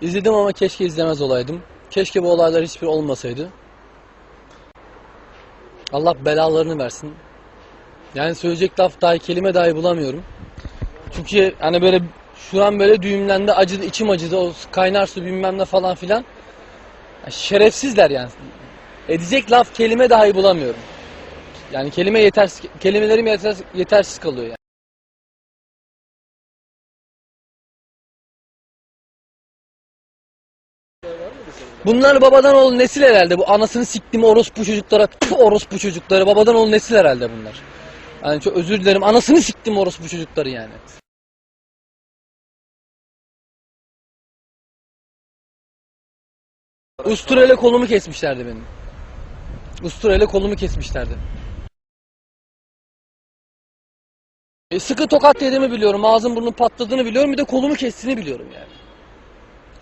İzledim ama keşke izlemez olaydım. Keşke bu olaylar hiçbir olmasaydı. Allah belalarını versin. Yani söyleyecek laf dahi kelime dahi bulamıyorum. Çünkü hani böyle şu an böyle düğümlendi acıdı içim acıdı o kaynar su bilmem ne falan filan. Ya şerefsizler yani. Edecek laf kelime dahi bulamıyorum. Yani kelime yetersiz kelimelerim yetersiz, yetersiz kalıyor yani. Bunlar babadan oğul nesil herhalde. Bu anasını siktim orospu çocuklara, tüh orospu çocukları. Babadan oğul nesil herhalde bunlar. Yani çok özür dilerim. Anasını siktim orospu çocukları yani. Usturayla kolumu kesmişlerdi benim. Usturayla kolumu kesmişlerdi. E, sıkı tokat yediğimi biliyorum. Ağzım burnum patladığını biliyorum. Bir de kolumu kestiğini biliyorum yani.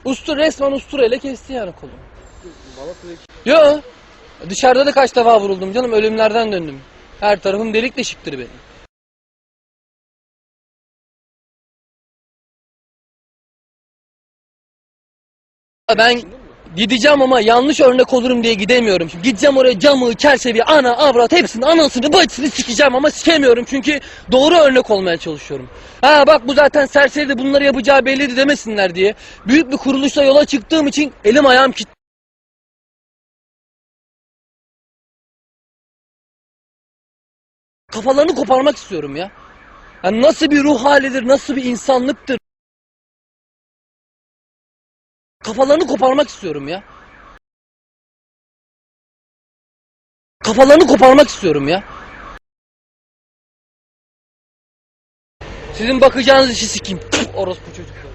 Ustur resmen usturayla kesti yani kolumu. Yo. Dışarıda da kaç defa vuruldum canım. Ölümlerden döndüm. Her tarafım delik deşiktir benim. Ben gideceğim ama yanlış örnek olurum diye gidemiyorum. Şimdi gideceğim oraya camı, çerçeveyi, ana, avrat hepsini, anasını, bacısını sikeceğim ama sikemiyorum çünkü doğru örnek olmaya çalışıyorum. Ha bak bu zaten serseri de bunları yapacağı belliydi demesinler diye. Büyük bir kuruluşla yola çıktığım için elim ayağım kilitli. Kafalarını koparmak istiyorum ya. Yani nasıl bir ruh halidir, nasıl bir insanlıktır. Kafalarını koparmak istiyorum ya. Kafalarını koparmak istiyorum ya. Sizin bakacağınız işi sikeyim. Orospu çocuklar.